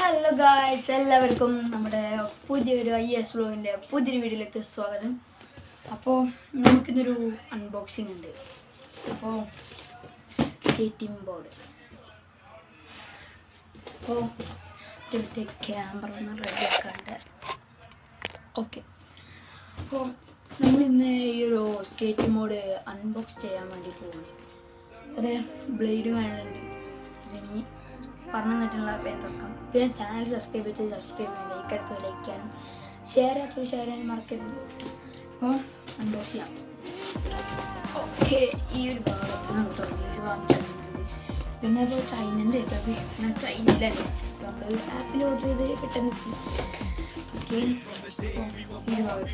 Hello guys എല്ലാവർക്കും നമ്മുടെ പുതിയൊരു ഐ എസ് വ്ലോഗിന്റെ പുതിയൊരു വീഡിയോയിലേക്ക് സ്വാഗതം. അപ്പോൾ നമുക്കിന്നൊരു അൺബോക്സിംഗ് ഉണ്ട്. അപ്പോൾ സ്കേറ്റിംഗ് ബോർഡ് അപ്പോൾ മറ്റേ ക്യാമറ ഒന്ന് റെഡി ആക്കാണ്ട്. ഓക്കെ അപ്പോൾ നമ്മളിന്ന് ഈ ഒരു സ്കേറ്റിംഗ് ബോർഡ് അൺബോക്സ് ചെയ്യാൻ വേണ്ടി പോകുന്നത് അതെ ബ്ലേഡ് കാണുന്നുണ്ട്. ഇനി പറഞ്ഞു തന്നിട്ടുള്ള തുറക്കാം പിന്നെ ചാനൽ സബ്സ്ക്രൈബ് ചെയ്ത് സബ്സ്ക്രൈബ് ചെയ്യാൻ ലൈക്ക് അടുത്ത് ലൈക്ക് ചെയ്യാനും. ഷെയർ ആക്കി ഷെയർ ചെയ്യാൻ മറക്കരുത്. അപ്പോൾ അൺബോക്സ് ചെയ്യാം ഓക്കെ ഈ ഒരു ഭാഗത്ത് നമുക്ക് തുടങ്ങി ഒരു ഭാഗം പിന്നെ അത് ചൈനന്റെ ഞാൻ ചൈനയിലല്ലേ? നമ്മൾ ആപ്പിൽ ഓർഡർ ചെയ്ത് പെട്ടെന്ന് ഓക്കെ ഈ ഒരു ഭാഗം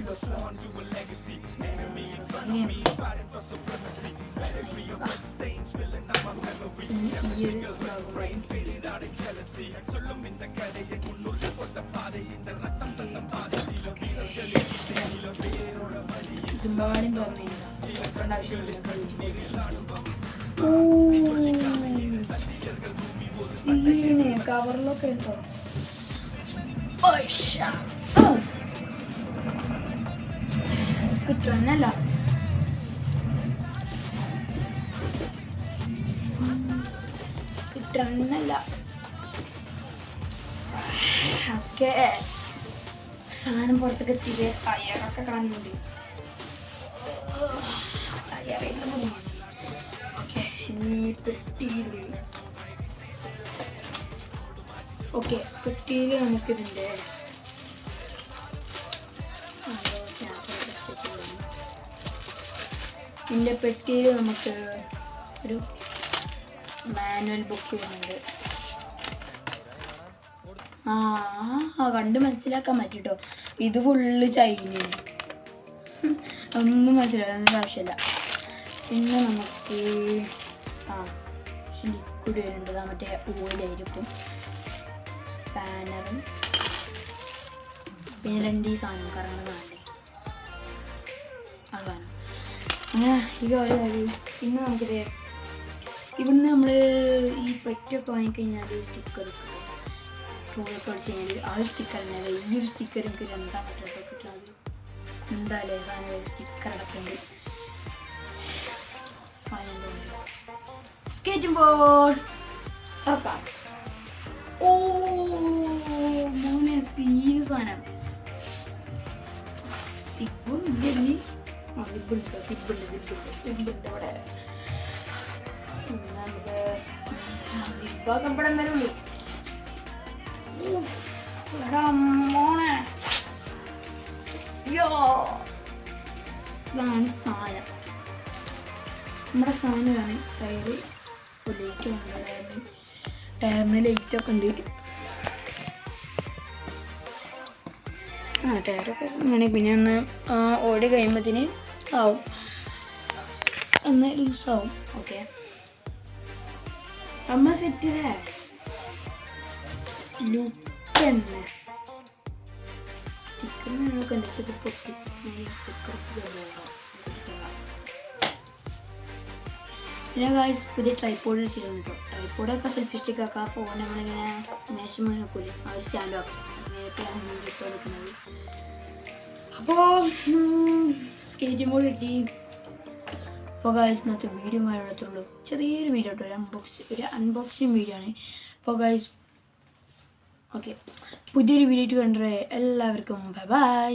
ഇതുമ്പാടും പറഞ്ഞില്ല ആവശ്യമില്ല കവറിലൊക്കെ ഉണ്ടോ കിട്ടണല്ല കിട്ടണല്ല ഒക്കെ സാധനം പുറത്തൊക്കെ എത്തിയത് ടയറൊക്കെ കാണുന്നുണ്ട് ഓക്കെ ഇനി പെട്ടിയിൽ ഓക്കെ പെട്ടിയിൽ നമുക്കിതിന്റെ ഇതിന്റെ പെട്ടിയിൽ നമുക്ക് ഒരു മാനുവൽ ബുക്ക് വരുന്നുണ്ട്. ആ കണ്ട് മനസ്സിലാക്കാൻ പറ്റിട്ടോ. ഇത് ഫുള്ള് ചൈന ഒന്നും മനസ്സിലാക്കാൻ ആവശ്യമില്ല. പിന്നെ നമുക്ക് ആ ലിക്വിഡ് വരുന്നത് മറ്റേ ഓയിലായിരിക്കും സ്പാനറും പിന്നെ രണ്ട് ഈ സാധനം കറങ്ങുന്ന വേണ്ടേ അതാണ് അങ്ങനെ ഇത് ഓരോ കാര്യം പിന്നെ നമുക്കിത് ഇവിടുന്ന് നമ്മൾ ഈ പെറ്റൊക്കെ വാങ്ങിക്കഴിഞ്ഞാൽ സ്റ്റിക്കർ ടൂളൊക്കെ വെച്ച് കഴിഞ്ഞാൽ ആ ഒരു സ്റ്റിക്കർ തന്നെ ഈ ഒരു സ്റ്റിക്കർ എനിക്ക് രണ്ടാം പറ്റൊക്കെ കിട്ടുന്നത് എന്തായാലും സാധനം സ്റ്റിക്കർ അടക്കേണ്ടി ഇപ്പൊ ബോർഡ് ഓ മോനെ സീന് സാധനം. ഇല്ലേ ആ അവിടെ. നമുക്ക് വരുള്ളൂ എടാ മോനെ അയ്യോ. ഇതാണ് നമ്മുടെ സാധനമാണ് ടയറ് ലൈറ്റ് കൊണ്ടുവരായിരുന്നു ടയറിന് ഉണ്ട്. ആ ടയറൊക്കെ അങ്ങനെ പിന്നെ ഒന്ന് ഓടി കഴിയുമ്പോഴത്തേന് ആവും. ഒന്ന് ലൂസാവും ഓക്കെ അമ്മ സെറ്റ് ചെയ്തേ. ലുക്ക് തന്നെ സ്റ്റിക്കർ നിങ്ങൾക്ക് എന്റെ ശരി പൊട്ടി സ്റ്റിക്കർ പിന്നെ ഗായ്സ് പുതിയ ട്രൈപ്പോഡ് ചെയ്തിട്ടുണ്ട് ട്രൈപ്പോഡൊക്കെ സെൽഫി ആക്കുക ഫോൺ നമ്മളിങ്ങനെ മേശം വീണക്കൂലേ ആ ഒരു സ്റ്റാൻഡ് ആക്കും അങ്ങനെയൊക്കെയാണ് വീഡിയോസ് എടുക്കുന്നത് അപ്പോൾ സ്കേറ്റിംഗ് ബോർഡ് കിട്ടി അപ്പോൾ ഗായ്സ് ഇന്നത്തെ വീഡിയോ എടുത്തുള്ളൂ ചെറിയൊരു വീഡിയോ കേട്ടോ ഒരു അൺബോക്സ് ഒരു അൺബോക്സിങ് വീഡിയോ ആണ് അപ്പോൾ ഗായ്സ് ഓക്കെ പുതിയൊരു വീഡിയോ കണ്ടേ എല്ലാവർക്കും ബൈ ബൈ